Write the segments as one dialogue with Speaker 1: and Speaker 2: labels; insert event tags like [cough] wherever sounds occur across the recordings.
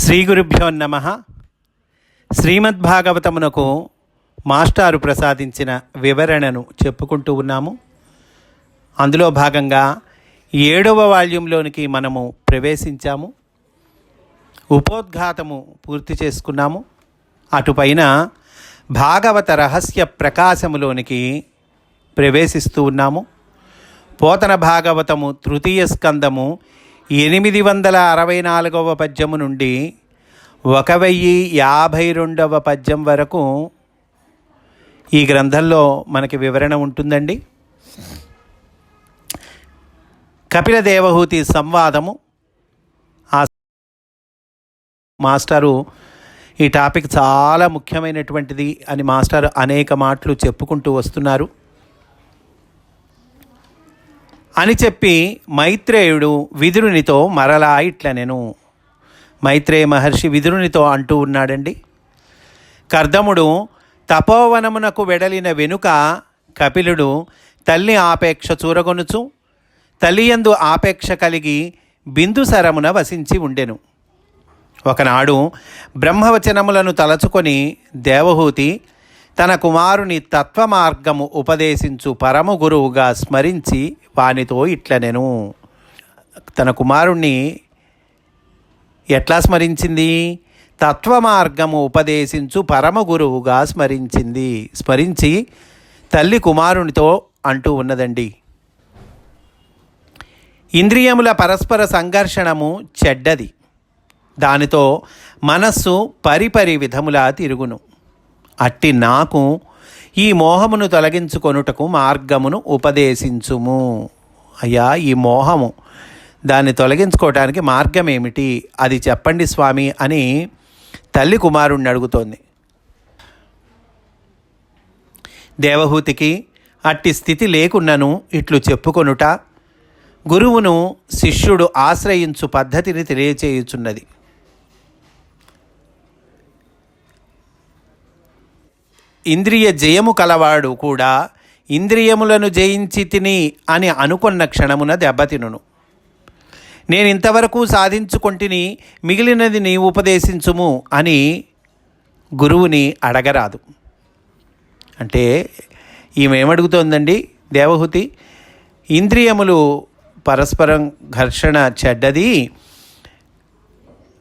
Speaker 1: శ్రీ గురుభ్యో నమ. శ్రీమద్భాగవతమునకు మాస్టారు ప్రసాదించిన వివరణను చెప్పుకుంటూ ఉన్నాము. అందులో భాగంగా ఏడవ వాల్యూంలోనికి మనము ప్రవేశించాము. ఉపోద్ఘాతము పూర్తి చేసుకున్నాము. అటుపైన భాగవత రహస్య ప్రకాశములోనికి ప్రవేశిస్తూ ఉన్నాము. పోతన భాగవతము తృతీయ స్కందము ఎనిమిది వందల అరవై నాలుగవ పద్యము నుండి ఒక వెయ్యి యాభై రెండవ పద్యం వరకు ఈ గ్రంథంలో మనకి వివరణ ఉంటుందండి. కపిల దేవహూతి సంవాదము. ఆ మాస్టారు ఈ టాపిక్ చాలా ముఖ్యమైనటువంటిది అని మాస్టర్ అనేక మాటలు చెప్పుకుంటూ వస్తున్నారు. అని చెప్పి మైత్రేయుడు విదురునితో మరలా ఇట్లనెను మైత్రేయ మహర్షి విదురునితో అంటూ ఉన్నాడండి. కర్దముడు తపోవనమునకు వెడలిన వెనుక కపిలుడు తల్లి ఆపేక్ష చూరగొనుచు తల్లియందు ఆపేక్ష కలిగి బిందుసరమున వసించి ఉండెను. ఒకనాడు బ్రహ్మవచనములను తలచుకొని దేవహూతి తన కుమారుని తత్వమార్గము ఉపదేశించు పరమ గురువుగా స్మరించి వానితో ఇట్లనెను తన కుమారుణ్ణి ఎట్లా స్మరించింది? తత్వమార్గము ఉపదేశించు పరమ గురువుగా స్మరించింది. స్మరించి తల్లి కుమారునితో అంటూ ఉన్నదండి. ఇంద్రియముల పరస్పర సంఘర్షణము చెడ్డది. దానితో మనస్సు పరిపరి విధములా తిరుగును. అట్టి నాకు ఈ మోహమును తొలగించుకొనుటకు మార్గమును ఉపదేశించుము. అయ్యా ఈ మోహము దాన్ని తొలగించుకోవటానికి మార్గం ఏమిటి అది చెప్పండి స్వామి అని తల్లి కుమారుణ్ణి అడుగుతోంది. దేవహూతికి అట్టి స్థితి లేకున్నను ఇట్లు చెప్పుకొనుట గురువును శిష్యుడు ఆశ్రయించు పద్ధతిని తెలియచేయుచున్నది. ఇంద్రియ జయము కలవాడు కూడా ఇంద్రియములను జయించి తిని అని అనుకున్న క్షణమున దెబ్బతినును నేను ఇంతవరకు సాధించుకొంటిని మిగిలినది నీ ఉపదేశించుము అని గురువుని అడగరాదు. అంటే ఈమె ఏమడుగుతోందండి ఇంద్రియములు పరస్పరం ఘర్షణ చెడ్డది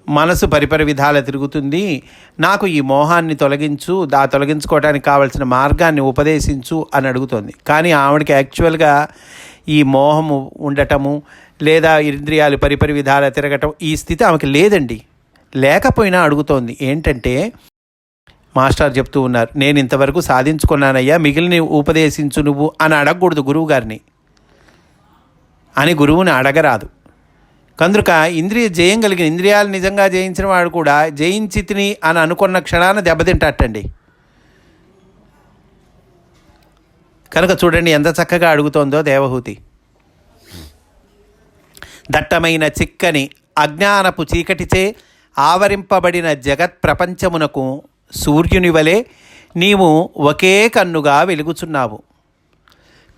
Speaker 1: మనసు పరిపరి విధాల తిరుగుతుంది. నాకు ఈ మోహాన్ని తొలగించు దా తొలగించుకోవడానికి కావలసిన మార్గాన్ని ఉపదేశించు అని అడుగుతోంది. కానీ ఆవిడకి యాక్చువల్గా ఈ మోహము ఉండటము లేదా ఇంద్రియాలు పరిపరి విధాల తిరగటం ఈ స్థితి ఆమెకి లేదండి. లేకపోయినా అడుగుతోంది. ఏంటంటే మాస్టర్ చెప్తూ ఉన్నారు నేను ఇంతవరకు సాధించుకున్నానయ్యా మిగిలిన ఉపదేశించు నువ్వు అని అడగకూడదు గురువు గారిని అని గురువుని అడగరాదు. కందుక ఇంద్రియ జయం కలిగిన ఇంద్రియాలు నిజంగా జయించిన వాడు కూడా జయించి తిని అని అనుకున్న క్షణాన దెబ్బతింటట్టండి కనుక చూడండి ఎంత చక్కగా అడుగుతోందో దేవహూతి. దట్టమైన చిక్కని అజ్ఞానపు చీకటిచే ఆవరింపబడిన జగత్ ప్రపంచమునకు సూర్యుని వలె నీవు ఒకే కన్నుగా వెలుగుచున్నావు.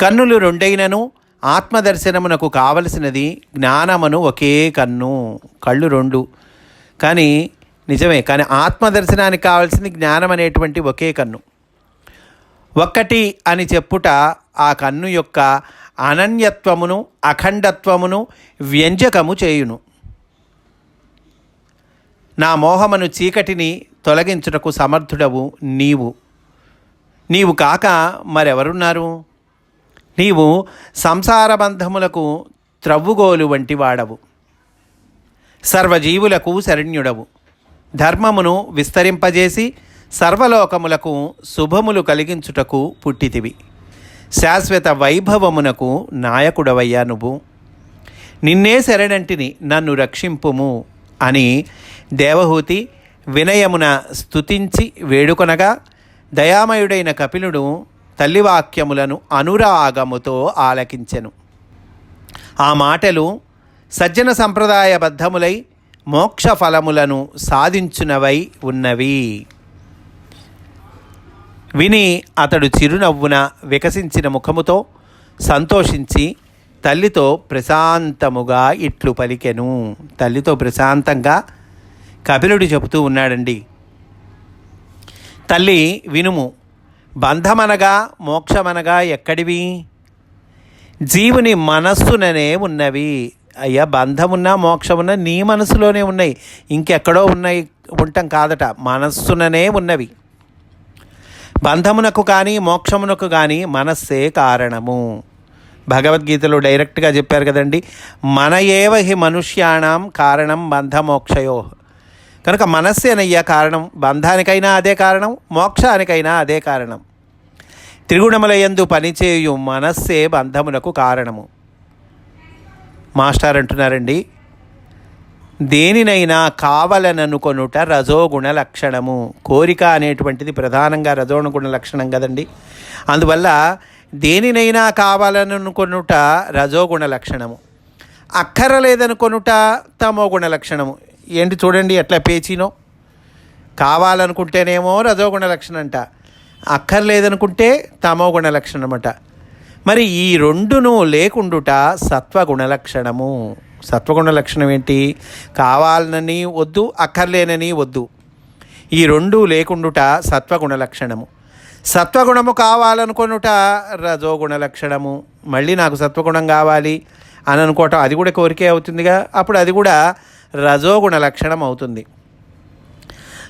Speaker 1: కన్నులు రెండైనను ఆత్మదర్శనమునకు కావలసినది జ్ఞానమును ఒకే కన్ను కళ్ళు రెండు. కానీ నిజమే కానీ ఆత్మదర్శనానికి కావాల్సింది జ్ఞానం అనేటువంటి ఒకే కన్ను. ఒక్కటి అని చెప్పుట ఆ కన్ను యొక్క అనన్యత్వమును అఖండత్వమును వ్యంజకము చేయును. నా మోహమును చీకటిని తొలగించుటకు సమర్థుడవు నీవు. నీవు కాక మరెవరున్నారు? నీవు సంసార బంధములకు త్రవ్వుగోలు వంటి వాడవు సర్వజీవులకు శరణ్యుడవు. ధర్మమును విస్తరింపజేసి సర్వలోకములకు శుభములు కలిగించుటకు పుట్టితివి. శాశ్వత వైభవమునకు నాయకుడవయ్యా నువ్వు. నిన్నే శరణంటిని నన్ను రక్షింపుము అని దేవహూతి వినయమున స్తుతించి వేడుకొనగా దయామయుడైన కపిలుడు తల్లివాక్యములను అనురాగముతో ఆలకించెను. ఆ మాటలు సజ్జన సంప్రదాయబద్ధములై మోక్ష ఫలములను సాధించునవై ఉన్నవి. విని అతడు చిరునవ్వున వికసించిన ముఖముతో సంతోషించి తల్లితో ప్రశాంతముగా ఇట్లు పలికెను. తల్లితో ప్రశాంతంగా కపిలుడు చెబుతూ ఉన్నాడండి. తల్లి వినుము బంధమనగా మోక్షమనగా ఎక్కడివి? జీవుని మనస్సుననే ఉన్నవి. అయ్యా బంధమున్నా మోక్షమున్నా నీ మనసులోనే ఉన్నాయి. ఇంకెక్కడో ఉన్నాయి ఉండటం కాదట. మనస్సుననే ఉన్నవి. బంధమునకు కానీ మోక్షమునకు కానీ మనస్సే కారణము. భగవద్గీతలో డైరెక్ట్గా చెప్పారు కదండి మన ఏవ హి మనుష్యాణం కారణం బంధమోక్షయో కనుక మనస్సేనయ్యా కారణం బంధానికైనా అదే కారణం మోక్షానికైనా అదే కారణం. త్రిగుణములయందు పనిచేయు మనస్సే బంధమునకు కారణము. మాస్టర్ అంటున్నారండి దేనినైనా కావలననుకొనుట రజోగుణ లక్షణము. కోరిక అనేటువంటిది ప్రధానంగా రజోగుణ లక్షణం కదండి. అందువల్ల దేనినైనా కావాలననుకొనుట రజోగుణ లక్షణము. అక్కరలేదనుకొనుట తమోగుణ లక్షణము. ఏంటి చూడండి ఎట్లా పేచినో. కావాలనుకుంటేనేమో రజోగుణ లక్షణం అంట అక్కర్లేదనుకుంటే తమోగుణ లక్షణం అనమాట మరి ఈ రెండును లేకుండుట సత్వగుణ లక్షణము. సత్వగుణ లక్షణం ఏంటి? కావాలనని వద్దు అక్కర్లేనని వద్దు. ఈ రెండు లేకుండుట సత్వగుణ లక్షణము. సత్వగుణము కావాలనుకునుట రజోగుణ లక్షణము. మళ్ళీ నాకు సత్వగుణం కావాలి అని అనుకోవటం అది కూడా కోరికే అవుతుందిగా. అప్పుడు అది కూడా రజోగుణ లక్షణం అవుతుంది.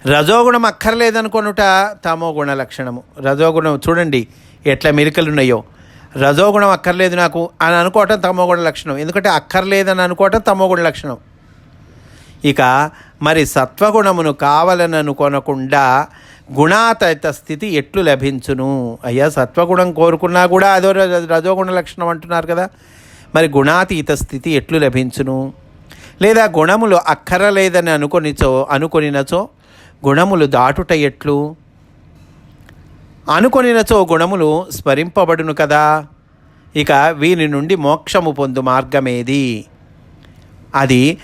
Speaker 1: రజోగుణం అక్కర్లేదనుకొనుట తమో గుణ లక్షణము రజోగుణం చూడండి ఎట్లా మెలికలున్నాయో రజోగుణం అక్కర్లేదు నాకు అని అనుకోవటం తమో గుణ లక్షణం ఎందుకంటే అక్కర్లేదని అనుకోవటం తమో గుణ లక్షణం ఇక మరి సత్వగుణమును కావాలని అనుకోనకుండా గుణాతీత స్థితి ఎట్లు లభించును? అయ్యా సత్వగుణం కోరుకున్నా కూడా అదో రజోగుణ లక్షణం అంటున్నారు కదా. మరి గుణాతీత స్థితి ఎట్లు లభించును? లేదా గుణములు అక్కరలేదని అనుకొనిచో అనుకొనినచో గుణములు దాటుట ఎట్లు? అనుకొనినచో గుణములు స్మరింపబడును కదా ఇక వీని నుండి మోక్షము పొందు మార్గమేది? అది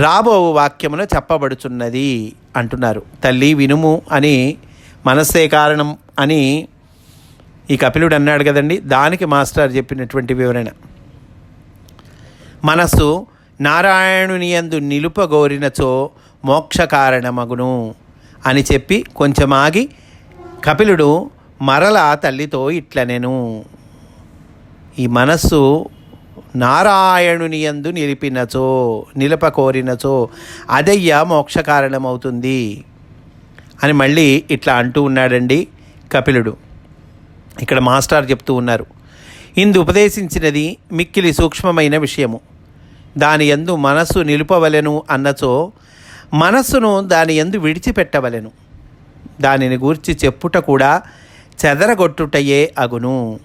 Speaker 1: రాబో వాక్యములో చెప్పబడుచున్నది అంటున్నారు. తల్లి వినుము అని మనస్సే కారణం అని ఈ కపిలుడు అన్నాడు కదండి. దానికి మాస్టర్ చెప్పినటువంటి వివరణ. మనస్సు నారాయణుని యందు నిలుపగోరినచో మోక్ష కారణమగును అని చెప్పి కొంచెం ఆగి కపిలుడు మరలా తల్లితో ఇట్లనెను. ఈ మనస్సు నారాయణుని యందు నిలిపినచో నిలప కోరినచో అదయ్యా మోక్ష కారణమవుతుంది అని మళ్ళీ ఇట్లా అంటూ ఉన్నాడండి కపిలుడు. ఇక్కడ మాస్టర్ చెప్తూ ఉన్నారు. ఇందు ఉపదేశించినది మిక్కిలి సూక్ష్మమైన విషయము. దాని యందు మనస్సు నిలుపవలెను అన్నచో మనస్సును దాని ఎందు విడిచిపెట్టవలెను. దానిని గూర్చి చెప్పుట కూడా చెదరగొట్టుటయే అగును.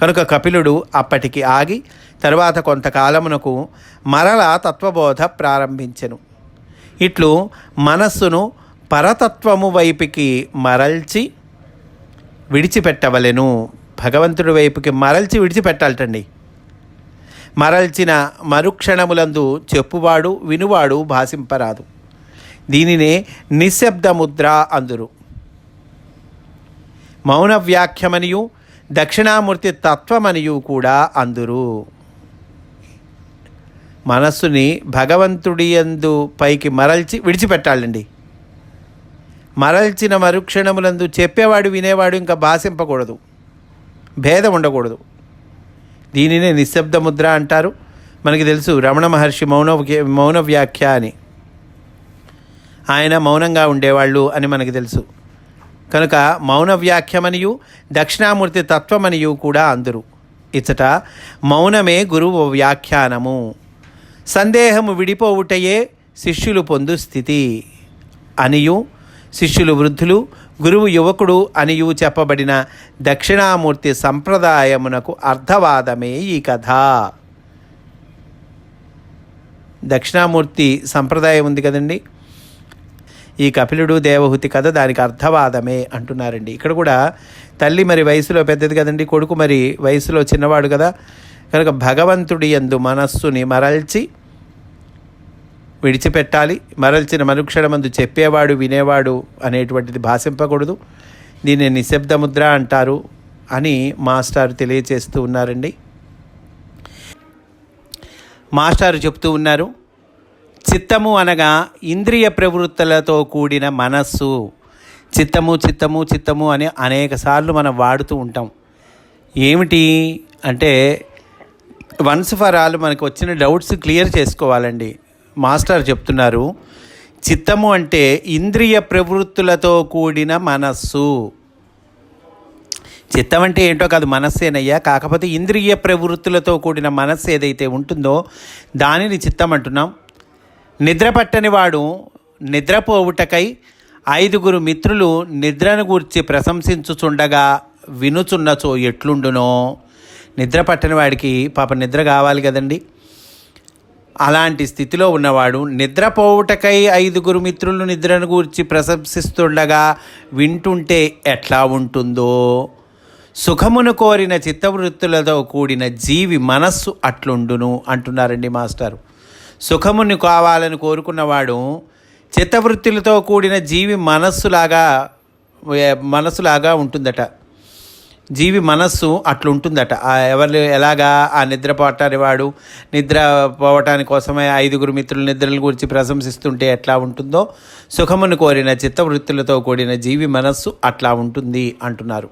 Speaker 1: కనుక కపిలుడు అప్పటికి ఆగి తరువాత కొంతకాలమునకు మరల తత్వబోధ ప్రారంభించెను. ఇట్లు మనస్సును పరతత్వము వైపుకి మరల్చి విడిచిపెట్టవలెను. భగవంతుడి వైపుకి మరల్చి విడిచిపెట్టాలటండి. మరల్చిన మరుక్షణములందు చెప్పువాడు వినువాడు భాషింపరాదు. దీనినే నిశ్శబ్దముద్ర అందురు. మౌన వ్యాఖ్యమనియు దక్షిణామూర్తి తత్వమనియు కూడా అందురు. మనస్సుని భగవంతుడి యందు పైకి మరల్చి విడిచిపెట్టాలండి. మరల్చిన మరుక్షణములందు చెప్పేవాడు వినేవాడు ఇంకా భాషింపకూడదు. భేదం ఉండకూడదు దీనినే నిశ్శబ్ద ముద్ర అంటారు. మనకి తెలుసు రమణ మహర్షి మౌన మౌన వ్యాఖ్య అని. ఆయన మౌనంగా ఉండేవాళ్ళు అని మనకి తెలుసు. కనుక మౌన వ్యాఖ్యమనియు దక్షిణామూర్తి తత్వమనియు కూడా అందరు. ఇచ్చట మౌనమే గురువు వ్యాఖ్యానము. సందేహము విడిపోవుటయే శిష్యులు పొందు స్థితి. అనియు శిష్యులు వృద్ధులు గురువు యువకుడు అనియు చెప్పబడిన దక్షిణామూర్తి సంప్రదాయమునకు అర్థవాదమే ఈ కథ. దక్షిణామూర్తి సంప్రదాయం ఉంది కదండి. ఈ కపిలుడు దేవహుతి కథ దానికి అర్థవాదమే అంటున్నారండి. ఇక్కడ కూడా తల్లి మరి వయసులో పెద్దది కదండి కొడుకు మరి వయసులో చిన్నవాడు కదా. కనుక భగవంతుడి యందు మనస్సుని మరల్చి విడిచిపెట్టాలి. మరల్చిన మనుక్షణమందు చెప్పేవాడు వినేవాడు అనేటువంటిది భాషింపకూడదు. దీన్ని నిశ్శబ్దముద్ర అంటారు అని మాస్టారు తెలియచేస్తూ ఉన్నారండి. మాస్టారు చెప్తూ ఉన్నారు చిత్తము అనగా ఇంద్రియ ప్రవృత్తులతో కూడిన మనస్సు. చిత్తము చిత్తము చిత్తము అని అనేకసార్లు మనం వాడుతూ ఉంటాం. ఏమిటి అంటే వన్స్ ఫర్ ఆల్ మనకు వచ్చిన డౌట్స్ క్లియర్ చేసుకోవాలండి. మాస్టర్ చెప్తున్నారు చిత్తము అంటే ఇంద్రియ ప్రవృత్తులతో కూడిన మనస్సు. చిత్తం అంటే ఏంటో కాదు మనస్సేనయ్యా. కాకపోతే ఇంద్రియ ప్రవృత్తులతో కూడిన మనస్సు ఏదైతే ఉంటుందో దానిని చిత్తం అంటున్నాం. నిద్ర పట్టని వాడు నిద్రపోవుటకై ఐదుగురు మిత్రులు నిద్రను గూర్చి ప్రశంసించుచుండగా వినుచున్నచో ఎట్లుండునో. నిద్ర పట్టని వాడికి పాప నిద్ర కావాలి కదండి. అలాంటి స్థితిలో ఉన్నవాడు నిద్రపోవుటకై ఐదుగురు మిత్రులు నిద్రను గూర్చి ప్రశంసిస్తుండగా వింటుంటే ఎట్లా ఉంటుందో? సుఖమును కోరిన చిత్తవృత్తులతో కూడిన జీవి మనస్సు అట్లుండును అంటున్నారండి మాస్టారు. సుఖముని కావాలని కోరుకున్నవాడు చిత్తవృత్తులతో కూడిన జీవి మనస్సులాగా మనసులాగా మనస్సులాగా ఉంటుందట. జీవి మనస్సు అట్లుంటుందట. ఎవరు ఎలాగా ఆ నిద్ర పోవటాని వాడు నిద్ర పోవటాని కోసమే ఐదుగురు మిత్రుల నిద్రల గురించి ప్రశంసిస్తుంటే ఎట్లా ఉంటుందో సుఖమును కోరిన చిత్తవృత్తులతో కూడిన జీవి మనస్సు అట్లా ఉంటుంది అంటున్నారు.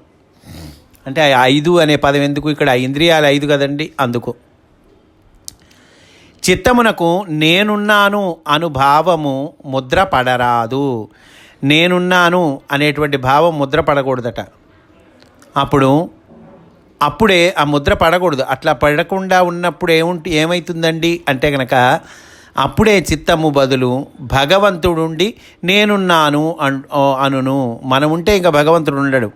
Speaker 1: అంటే ఆ ఐదు అనే పదం ఎందుకు? ఇక్కడ ఇంద్రియాలు ఐదు కదండి అందుకు. చిత్తమునకు నేనున్నాను అనుభావము ముద్ర పడరాదు. నేనున్నాను అనేటువంటి భావం ముద్ర పడకూడదట. అప్పుడు అప్పుడే ఆ ముద్ర పడకూడదు. అట్లా పడకుండా ఉన్నప్పుడు ఏముంటి ఏమవుతుందండి అంటే కనుక అప్పుడే చిత్తము బదులు భగవంతుడుండి నేనున్నాను అన్ అనును. మనం ఉంటే ఇంకా భగవంతుడు ఉండడు.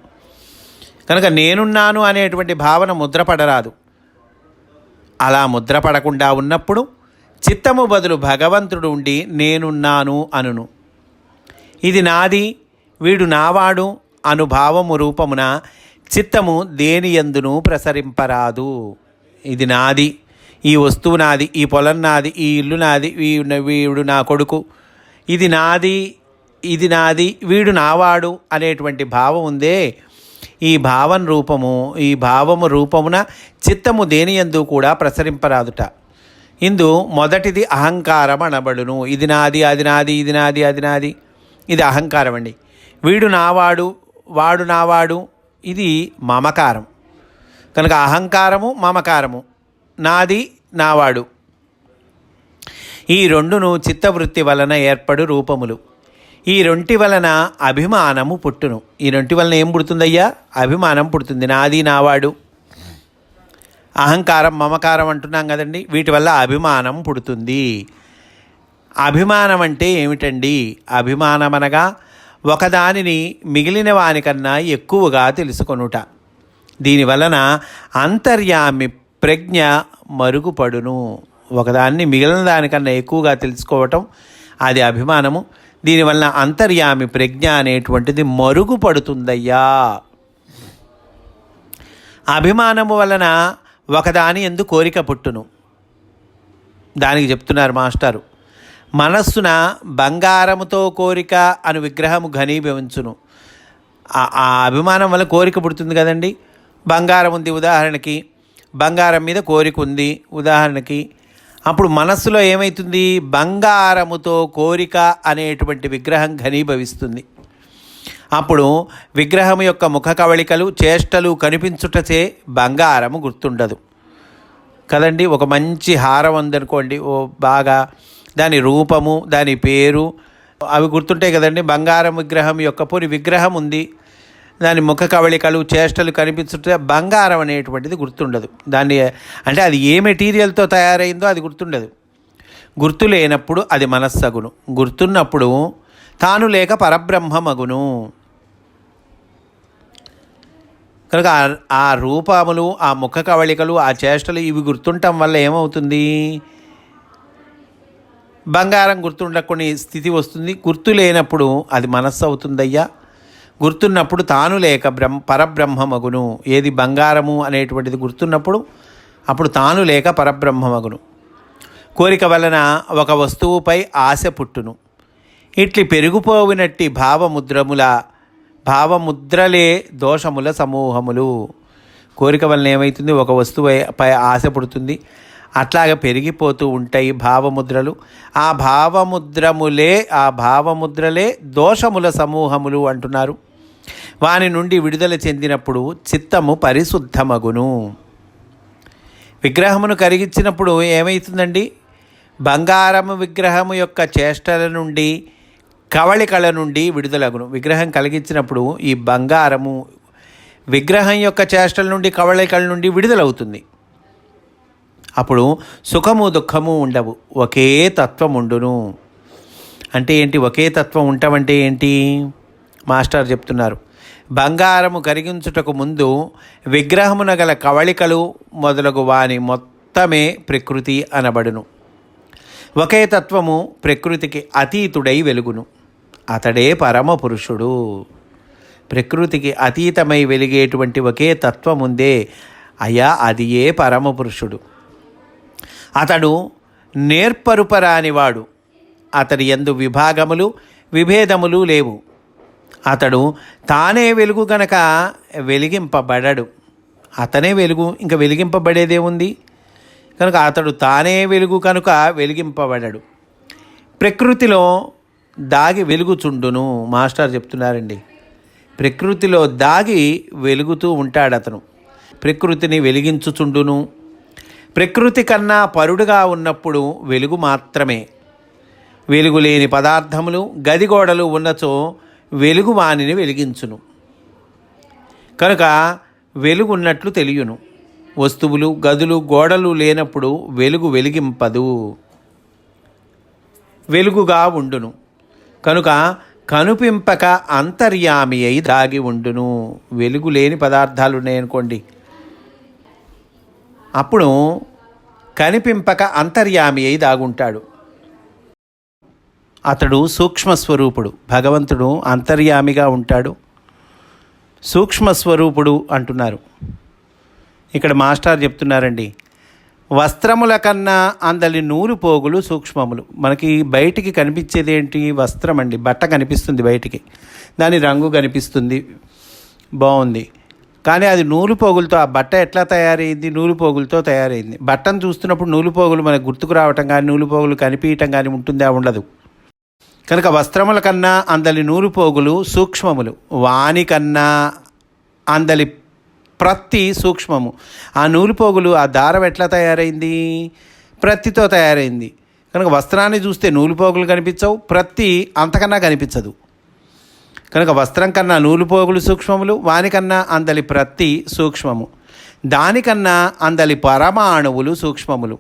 Speaker 1: కనుక నేనున్నాను అనేటువంటి భావన ముద్ర పడరాదు. అలా ముద్ర పడకుండా ఉన్నప్పుడు చిత్తము బదులు భగవంతుడు ఉండి నేనున్నాను అనును. ఇది నాది వీడు నావాడు అనుభావము రూపమున చిత్తము దేని ఎందును ప్రసరింపరాదు. ఇది నాది. ఈ వస్తువు నాది ఈ పొలం నాది ఈ ఇల్లు నాది వీ- వీడు నా కొడుకు. ఇది నాది ఇది నాది వీడు నావాడు అనేటువంటి భావం ఉందే. ఈ భావం రూపము ఈ భావము రూపమున చిత్తము దేని ఎందు కూడా ప్రసరింపరాదుట. ఇందు మొదటిది అహంకారం అనబడును. ఇది నాది అది నాది ఇది నాది అది నాది. ఇది అహంకారం అండి వీడు నావాడు వాడు నావాడు ఇది మమకారం. కనుక అహంకారము మమకారము. నాది నావాడు. ఈ రెండును చిత్తవృత్తి వలన ఏర్పడు రూపములు. ఈ రెంటి వలన అభిమానము పుట్టును. ఈ రెంటి వలన ఏం పుడుతుందయ్యా? అభిమానం పుడుతుంది. నాది నావాడు. అహంకారం మమకారం అంటున్నాం కదండి. వీటి వల్ల అభిమానం పుడుతుంది. అభిమానం అంటే ఏమిటండి? అభిమానం అనగా ఒకదానిని మిగిలిన వానికన్నా ఎక్కువగా తెలుసుకొనుట. దీనివలన అంతర్యామి ప్రజ్ఞ మరుగుపడును. ఒకదాన్ని మిగిలిన దానికన్నా ఎక్కువగా తెలుసుకోవటం అది అభిమానము. దీనివలన అంతర్యామి ప్రజ్ఞ అనేటువంటిది మరుగుపడుతుందయ్యా. అభిమానము వలన ఒకదాని ఎందు కోరిక పుట్టును. దానికి చెప్తున్నారు మాస్టారు. మనస్సున బంగారముతో కోరిక అను విగ్రహము ఘనీభవించును. ఆ- ఆ అభిమానం వల్ల కోరిక పుడుతుంది కదండి. బంగారం ఉంది ఉదాహరణకి బంగారం మీద కోరిక ఉంది ఉదాహరణకి. అప్పుడు మనస్సులో ఏమవుతుంది బంగారముతో కోరిక అనేటువంటి విగ్రహం ఘనీభవిస్తుంది. అప్పుడు విగ్రహం యొక్క ముఖ కవళికలు చేష్టలు కనిపించుటచే బంగారము గుర్తుండదు. కదండి ఒక మంచి హారం ఉందనుకోండి ఓ బాగా దాని రూపము దాని పేరు. అవి గుర్తుంటాయి కదండి బంగారం విగ్రహం యొక్క పూరి విగ్రహం ఉంది. దాని ముఖ కవళికలు చేష్టలు కనిపించుంటే బంగారం అనేటువంటిది గుర్తుండదు. దాన్ని అంటే అది ఏ మెటీరియల్తో తయారైందో అది గుర్తుండదు. గుర్తు లేనప్పుడు అది మనస్సగును. గుర్తున్నప్పుడు తాను లేక పరబ్రహ్మమగును. కనుక ఆ రూపములు ఆ ముఖ కవళికలు ఆ చేష్టలు ఇవి గుర్తుండటం వల్ల ఏమవుతుంది? బంగారం గుర్తుండకొని స్థితి వస్తుంది. గుర్తు లేనప్పుడు అది మనస్సు అవుతుందయ్యా. గుర్తున్నప్పుడు తాను లేక బ్రహ్మ పరబ్రహ్మమగును. ఏది బంగారము అనేటువంటిది గుర్తున్నప్పుడు అప్పుడు తాను లేక పరబ్రహ్మమగును. కోరిక వలన ఒక వస్తువుపై ఆశ పుట్టును. ఇట్లి పెరిగిపోవినట్టి భావముద్రముల భావముద్రలే దోషముల సమూహములు. కోరిక వలన ఏమవుతుంది ఒక వస్తువు పై ఆశ పుడుతుంది. అట్లాగ పెరిగిపోతూ ఉంటాయి భావముద్రలు. ఆ భావముద్రములే ఆ భావముద్రలే దోషముల సమూహములు అంటున్నారు. వాని నుండి విడుదల చెందినప్పుడు చిత్తము పరిశుద్ధమగును. విగ్రహమును కరిగించినప్పుడు ఏమవుతుందండి బంగారము విగ్రహము యొక్క చేష్టల నుండి కవళికల నుండి విడుదలగును. విగ్రహం కలిగించినప్పుడు ఈ బంగారము విగ్రహం యొక్క చేష్టల నుండి కవళికల నుండి విడుదలవుతుంది. అప్పుడు సుఖము దుఃఖము ఉండవు. ఒకే తత్వం ఉండును అంటే ఏంటి? ఒకే తత్వం ఉండవంటే ఏంటి? మాస్టర్ చెప్తున్నారు. బంగారము కరిగించుటకు ముందు విగ్రహమున గల కవళికలు మొదలగు వాని మొత్తమే ప్రకృతి అనబడును. ఒకే తత్వము ప్రకృతికి అతీతుడై వెలుగును. అతడే పరమ పురుషుడు ప్రకృతికి అతీతమై వెలిగేటువంటి ఒకే తత్వం ఉందే అయా అది ఏ పరమ పురుషుడు అతడు నేర్పరుపరానివాడు. అతడి ఎందు విభాగములు విభేదములు లేవు. అతడు తానే వెలుగు గనక వెలిగింపబడడు. అతనే వెలుగు ఇంకా వెలిగింపబడేదేముంది కనుక అతడు తానే వెలుగు కనుక వెలిగింపబడడు. ప్రకృతిలో దాగి వెలుగుచుండును మాస్టర్ చెప్తున్నారండి. ప్రకృతిలో దాగి వెలుగుతూ ఉంటాడు అతను ప్రకృతిని వెలిగించుచుండును. ప్రకృతి కన్నా పరుడుగా ఉన్నప్పుడు వెలుగు మాత్రమే. వెలుగు లేని పదార్థములు గదిగోడలు ఉన్నచో వెలుగు వానిని వెలిగించును. కనుక వెలుగున్నట్లు తెలియను. వస్తువులు గదులు గోడలు లేనప్పుడు వెలుగు వెలిగింపదు. వెలుగుగా ఉండును. కనుక కనుపింపక అంతర్యామి అయి దాగి ఉండును. వెలుగు లేని పదార్థాలు ఉన్నాయనుకోండి అప్పుడు కనిపింపక అంతర్యామి అయి దాగుంటాడు. అతడు సూక్ష్మస్వరూపుడు భగవంతుడు అంతర్యామిగా ఉంటాడు. సూక్ష్మస్వరూపుడు అంటున్నారు. ఇక్కడ మాస్టర్ చెప్తున్నారండి వస్త్రముల కన్నా అందలి నూలు పోగులు సూక్ష్మములు. మనకి బయటికి కనిపించేది ఏంటి వస్త్రం అండి బట్ట కనిపిస్తుంది బయటికి. దాని రంగు కనిపిస్తుంది. బాగుంది. కానీ అది నూలు పోగులతో ఆ బట్ట ఎట్లా తయారైంది? నూలు పోగులతో తయారైంది. బట్టను చూస్తున్నప్పుడు నూలు పోగులు మనకు గుర్తుకు రావటం కానీ నూలు పోగులు కనిపించటం కానీ ఉంటుందా? ఉండదు. కనుక వస్త్రముల కన్నా అందలి నూలు పోగులు సూక్ష్మములు. వాని కన్నా అందలి ప్రత్తి సూక్ష్మము. ఆ నూలు పోగులు ఆ దారం ఎట్లా తయారైంది? ప్రత్తితో తయారైంది. కనుక వస్త్రాన్ని చూస్తే నూలు పోగులు కనిపించవు ప్రత్తి అంతకన్నా కనిపించదు. కనుక వస్త్రం కన్నా నూలు పోగులు సూక్ష్మములు వానికన్నా అందలి ప్రతి సూక్ష్మము దానికన్నా అందలి పరమాణువులు సూక్ష్మములు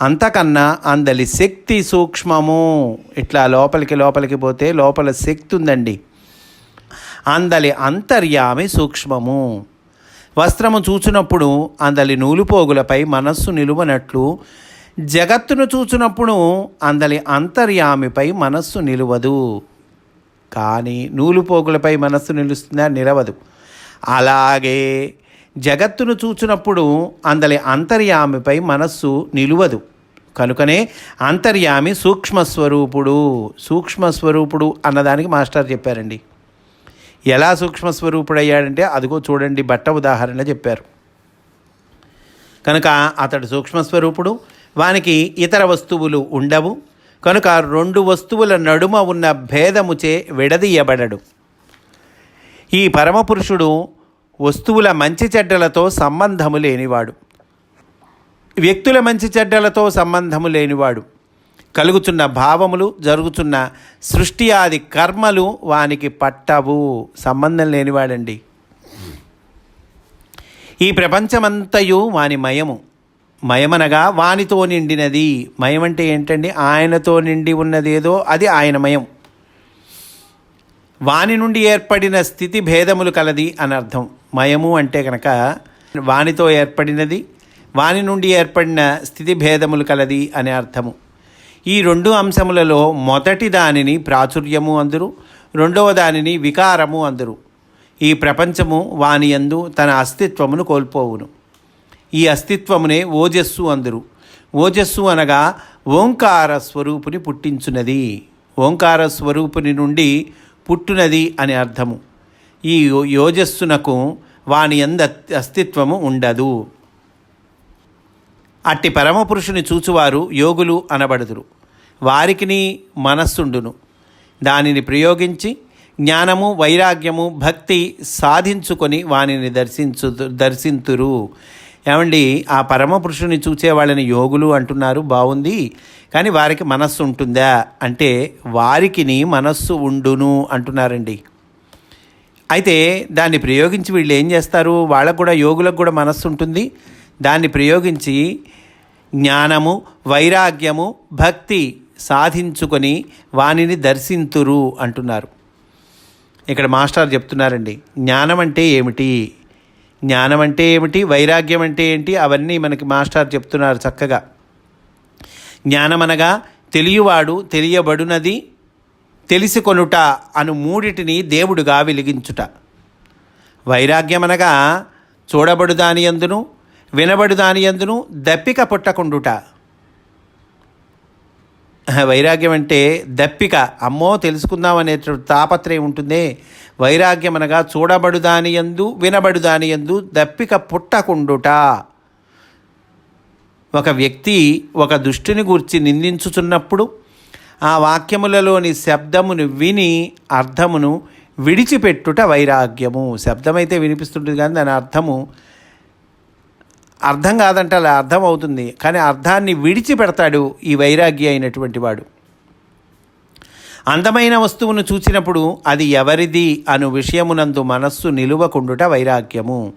Speaker 1: అంతకన్నా అందలి శక్తి సూక్ష్మము. ఇట్లా లోపలికి లోపలికి పోతే లోపల శక్తి ఉందండి. అందలి అంతర్యామి సూక్ష్మము. వస్త్రము చూచినప్పుడు అందలి నూలుపోగులపై మనస్సు నిలువనట్లు జగత్తును చూచినప్పుడు అందలి అంతర్యామిపై మనస్సు నిలువదు. కానీ నూలుపోగులపై మనస్సు నిలుస్తుందా? నిలవదు. అలాగే జగత్తును చూచినప్పుడు అందలి అంతర్యామిపై మనస్సు నిలువదు. కనుకనే అంతర్యామి సూక్ష్మస్వరూపుడు సూక్ష్మస్వరూపుడు అన్నదానికి మాస్టర్ చెప్పారండి. ఎలా సూక్ష్మస్వరూపుడయ్యాడంటే అదిగో చూడండి బట్ట ఉదాహరణ చెప్పారు. కనుక అతడు సూక్ష్మస్వరూపుడు వానికి ఇతర వస్తువులు ఉండవు. కనుక రెండు వస్తువుల నడుమ ఉన్న భేదముచే విడదీయబడడు. ఈ పరమపురుషుడు వస్తువుల మంచి చెడ్డలతో సంబంధము లేనివాడు. వ్యక్తుల మంచి చెడ్డలతో సంబంధము లేనివాడు. కలుగుతున్న భావములు జరుగుతున్న సృష్టి ఆది కర్మలు వానికి పట్టవు సంబంధం లేనివాడండి. ఈ ప్రపంచమంతయు వాని మయము. మయమనగా వానితో నిండినది. మయమంటే ఏంటండి? ఆయనతో నిండి ఉన్నదేదో అది ఆయన మయం. వాని నుండి ఏర్పడిన స్థితి భేదములు కలది అని అర్థం మయము అంటే కనుక వానితో ఏర్పడినది వాని నుండి ఏర్పడిన స్థితి భేదములు కలది అనే అర్థము. ఈ రెండు అంశములలో మొదటి దానిని ప్రాచుర్యము అందరు రెండవ దానిని వికారము అందరు. ఈ ప్రపంచము వాని యందు తన అస్తిత్వమును కోల్పోవును. ఈ అస్తిత్వమునే ఓజస్సు అందరు. ఓజస్సు అనగా ఓంకార స్వరూపుని పుట్టించున్నది ఓంకార స్వరూపుని నుండి పుట్టునది అని అర్థము. ఈ యోజస్సునకు వాని ఎంద అస్తిత్వము ఉండదు. అట్టి పరమపురుషుని చూచువారు యోగులు అనబడుదురు. వారికిని మనస్సుండును. దానిని ప్రయోగించి జ్ఞానము వైరాగ్యము భక్తి సాధించుకొని వానిని దర్శించు దర్శింతురు. ఏమండి ఆ పరమపురుషుని చూచే వాళ్ళని యోగులు అంటున్నారు బాగుంది కానీ వారికి మనస్సు ఉంటుందా? అంటే వారికిని మనస్సు ఉండును అంటున్నారండి. అయితే దాన్ని ప్రయోగించి వీళ్ళు ఏం చేస్తారు? వాళ్ళకు కూడా యోగులకు కూడా మనస్సు ఉంటుంది. దాన్ని ప్రయోగించి జ్ఞానము వైరాగ్యము భక్తి సాధించుకొని వానిని దర్శింతురు అంటున్నారు. ఇక్కడ మాస్టర్ చెప్తున్నారండి జ్ఞానం అంటే ఏమిటి? జ్ఞానం అంటే ఏమిటి? వైరాగ్యం అంటే ఏంటి? అవన్నీ మనకి మాస్టర్ చెప్తున్నారు చక్కగా. జ్ఞానమనగా తెలియవాడు తెలియబడునది తెలిసికొనుట అను మూడిటిని దేవుడుగా వెలిగించుట. వైరాగ్యమనగా చూడబడు దాని ఎందును వినబడు దాని ఎందును దప్పిక పుట్టకుండుట. [laughs] వైరాగ్యం అంటే దప్పిక. అమ్మో తెలుసుకుందాం అనేటువంటి తాపత్రయం ఉంటుంది. వైరాగ్యం అనగా చూడబడుదాని ఎందు వినబడుదాని ఎందు దప్పిక పుట్టకుండుట. ఒక వ్యక్తి ఒక దుష్టిని గూర్చి నిందించుచున్నప్పుడు ఆ వాక్యములలోని శబ్దమును విని అర్థమును విడిచిపెట్టుట వైరాగ్యము. శబ్దమైతే వినిపిస్తుంటుంది కానీ దాని అర్థము అర్థం కాదంటే అలా అర్థం అవుతుంది కానీ అర్థాన్ని విడిచిపెడతాడు ఈ వైరాగ్య అయినటువంటి వాడు. అందమైన వస్తువును చూచినప్పుడు అది ఎవరిది అను విషయమునందు మనస్సు నిలువకుండుట వైరాగ్యము.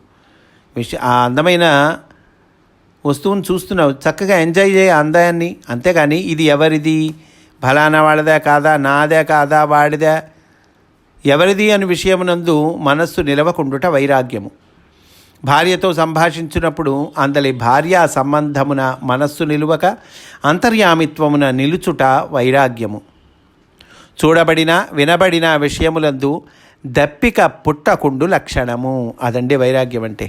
Speaker 1: విష ఆ అందమైన వస్తువును చూస్తున్నావు. చక్కగా ఎంజాయ్ చేయ అందాన్ని. అంతేగాని ఇది ఎవరిది? ఫలానా వాళ్ళదే కాదా? నాదే కాదా? వాడిదే? ఎవరిది అని విషయమునందు మనస్సు నిలవకుండుట వైరాగ్యము. భార్యతో సంభాషించినప్పుడు అందలి భార్యా సంబంధమున మనస్సు నిలువక అంతర్యామిత్వమున నిలుచుట వైరాగ్యము. చూడబడిన వినబడిన విషయములందు దప్పిక పుట్టకుండు లక్షణము. అదండి వైరాగ్యం అంటే.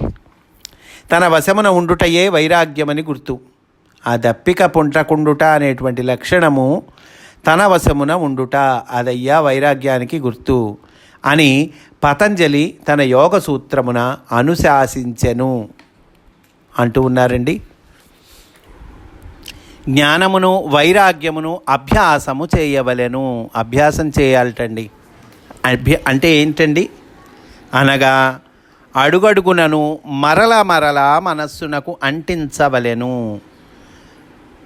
Speaker 1: తన వశమున ఉండుటయే వైరాగ్యమని గుర్తు. ఆ దప్పిక పుంటకుండుట అనేటువంటి లక్షణము తన వశమున ఉండుట. అదయ్యా వైరాగ్యానికి గుర్తు. అని పతంజలి తన యోగ సూత్రమున అనుశాసించెను అంటూ ఉన్నారండి. జ్ఞానమును వైరాగ్యమును అభ్యాసము చేయవలెను. అభ్యాసం చేయాలటండి. అభ్య అంటే ఏంటండి? అనగా అడుగడుగునను మరల మరల మనస్సునకు అంటించవలెను.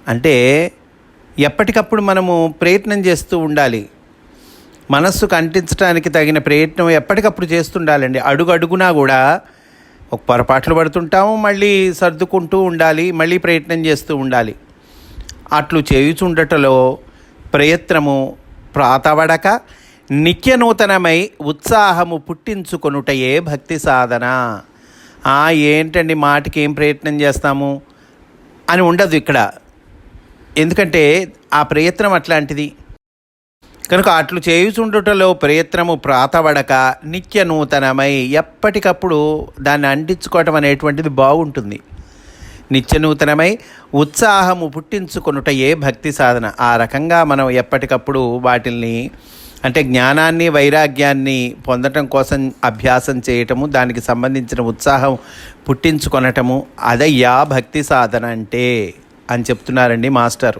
Speaker 1: అంటే ఎప్పటికప్పుడు మనము ప్రయత్నం చేస్తూ ఉండాలి. మనస్సు కంటించడానికి తగిన ప్రయత్నం ఎప్పటికప్పుడు చేస్తుండాలండి. అడుగు అడుగునా కూడా ఒక పొరపాట్లు పడుతుంటాము మళ్ళీ సర్దుకుంటూ ఉండాలి మళ్ళీ ప్రయత్నం చేస్తూ ఉండాలి. అట్లు చేయుచుండటలో ప్రయత్నము ప్రాతవడక నిత్యనూతనమై ఉత్సాహము పుట్టించుకొనుటయే భక్తి సాధన. ఆ, ఏంటండి మాటికి ఏం ప్రయత్నం చేస్తాము అని ఉండదు ఇక్కడ. ఎందుకంటే ఆ ప్రయత్నం అట్లాంటిది. కనుక అట్లు చేయుచుండుటలో ప్రయత్నము ప్రాతవడక నిత్య నూతనమై ఎప్పటికప్పుడు దాన్ని అంటించుకోవటం అనేటువంటిది బాగుంటుంది. నిత్య నూతనమై ఉత్సాహము పుట్టించుకొనుట ఏ భక్తి సాధన. ఆ రకంగా మనం ఎప్పటికప్పుడు వాటిల్ని అంటే జ్ఞానాన్ని వైరాగ్యాన్ని పొందటం కోసం అభ్యాసం చేయటము దానికి సంబంధించిన ఉత్సాహం పుట్టించుకొనటము అదయ్యా భక్తి సాధన అంటే అని చెప్తున్నారండి మాస్టర్.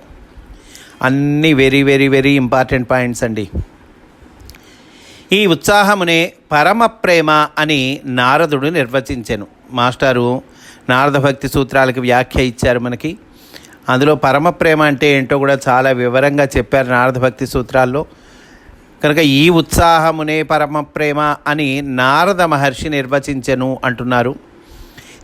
Speaker 1: అన్నీ very very very important points అండి. ఈ ఉత్సాహమునే పరమ ప్రేమ అని నారదుడు నిర్వచించాను. మాస్టారు నారద భక్తి సూత్రాలకు వ్యాఖ్య ఇచ్చారు మనకి. అందులో పరమ ప్రేమ అంటే ఏంటో కూడా చాలా వివరంగా చెప్పారు నారద భక్తి సూత్రాల్లో. కనుక ఈ ఉత్సాహమునే పరమ ప్రేమ అని నారద మహర్షి నిర్వచించెను అంటున్నారు.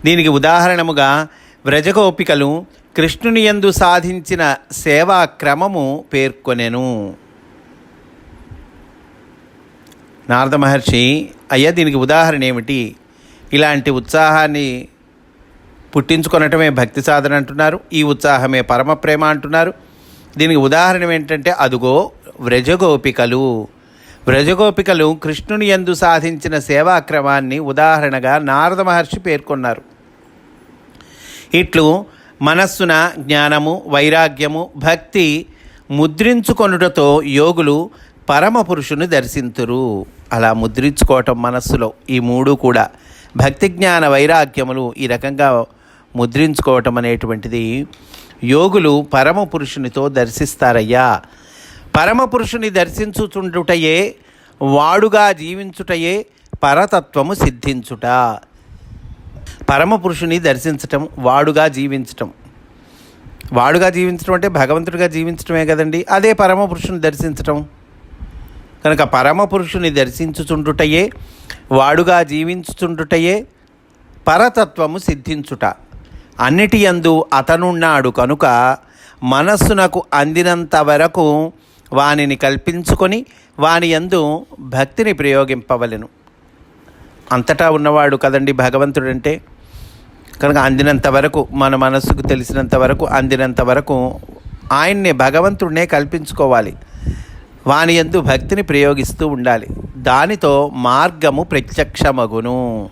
Speaker 1: దీనికి ఉదాహరణముగా వ్రజగోపికలు కృష్ణుని యందు సాధించిన సేవా క్రమము పేర్కొనెను. నారద మహర్షి అయ్యా దీనికి ఉదాహరణ ఏమిటి? ఇలాంటి ఉత్సాహాన్ని పుట్టించుకొనటమే భక్తి సాధన అంటున్నారు. ఈ ఉత్సాహమే పరమ ప్రేమ అంటున్నారు. దీనికి ఉదాహరణ ఏంటంటే అదుగో వ్రజగోపికలు. వ్రజగోపికలు కృష్ణుని యందు సాధించిన సేవాక్రమాన్ని ఉదాహరణగా నారద మహర్షి పేర్కొన్నారు. ఇట్లు మనస్సున జ్ఞానము వైరాగ్యము భక్తి ముద్రించుకొనుటతో యోగులు పరమ పురుషుని దర్శింతురు. అలా ముద్రించుకోవటం మనస్సులో ఈ మూడు కూడా భక్తి జ్ఞాన వైరాగ్యములు ఈ రకంగా ముద్రించుకోవటం అనేటువంటిది యోగులు పరమ పురుషునితో దర్శిస్తారయ్యా. పరమ పురుషుని దర్శించుచుండుటయే వాడుగా జీవించుటయే పరతత్వము సిద్ధించుట. పరమపురుషుని దర్శించటం వాడుగా జీవించటం. వాడుగా జీవించడం అంటే భగవంతుడిగా జీవించటమే కదండి. అదే పరమ పురుషుని దర్శించటం. కనుక పరమ పురుషుని దర్శించుచుండుటయే వాడుగా జీవించుచుండుటయే పరతత్వము సిద్ధించుట. అన్నిటి యందు అతనున్నాడు కనుక మనస్సునకు అందినంత వరకు వానిని కల్పించుకొని వాని యందు భక్తిని ప్రయోగింపవలెను. అంతటా ఉన్నవాడు కదండి భగవంతుడంటే. కనుక అందినంత వరకు మన మనస్సుకు తెలిసినంత వరకు అందినంత వరకు ఆయన్నే భగవంతుడినే కల్పించుకోవాలి. వాని ఎందు భక్తిని ప్రయోగిస్తూ ఉండాలి. దానితో మార్గము ప్రత్యక్షమగును.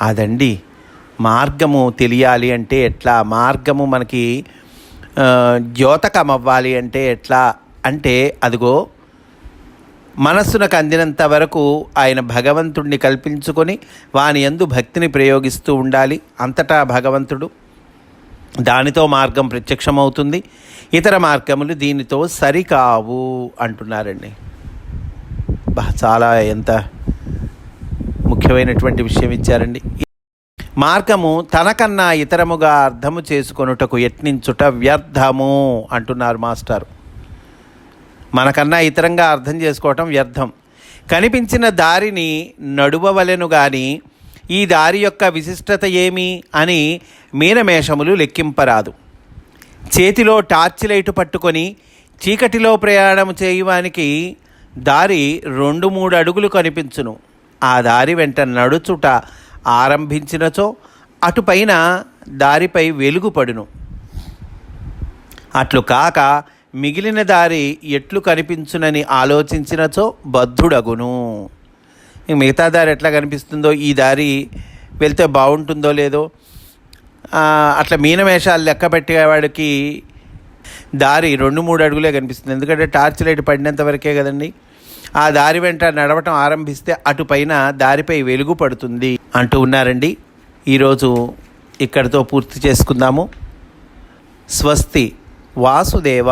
Speaker 1: అదండి. మార్గము తెలియాలి అంటే ఎట్లా? మార్గము మనకి జ్యోతకం ద్యోతకం అవ్వాలి అంటే ఎట్లా? అంటే అదిగో మనస్సునకు అందినంత వరకు ఆయన భగవంతుడిని కల్పించుకొని వాని యందు భక్తిని ప్రయోగిస్తూ ఉండాలి. అంతటా భగవంతుడు దానితో మార్గం ప్రత్యక్షమవుతుంది. ఇతర మార్గములు దీనితో సరికావు అంటున్నారండి. చాలా ఎంత ముఖ్యమైనటువంటి విషయం ఇచ్చారండి. మార్గము తనకన్నా ఇతరముగా అర్థము చేసుకొనుటకు యత్నించుట వ్యర్థము అంటున్నారు మాస్టారు. మనకన్నా ఇతరంగా అర్థం చేసుకోవటం వ్యర్థం. కనిపించిన దారిని నడువవలెను గాని ఈ దారి యొక్క విశిష్టత ఏమి అని మీనమేషములు లెక్కింపరాదు. చేతిలో టార్చ్ లైటు పట్టుకొని చీకటిలో ప్రయాణం చేయవానికి దారి రెండు మూడు అడుగులు కనిపించును. ఆ దారి వెంట నడుచుట ఆరంభించినచో అటుపైన దారిపై వెలుగు పడును అట్లు కాక మిగిలిన దారి ఎట్లు కనిపించునని ఆలోచించినచో బద్ధుడగును. ఇంక మిగతా దారి ఎట్లా కనిపిస్తుందో ఈ దారి వెళ్తే బాగుంటుందో లేదో అట్లా మీనమేషాలు లెక్క పెట్టేవాడికి దారి రెండు మూడు అడుగులే కనిపిస్తుంది. ఎందుకంటే టార్చ్ లైట్ పడినంత వరకే కదండి. ఆ దారి వెంట నడవటం ఆరంభిస్తే అటుపైన దారిపై వెలుగు పడుతుంది అంటూ ఉన్నారండి. ఈరోజు ఇక్కడితో పూర్తి చేసుకుందాము. స్వస్తి వాసుదేవ.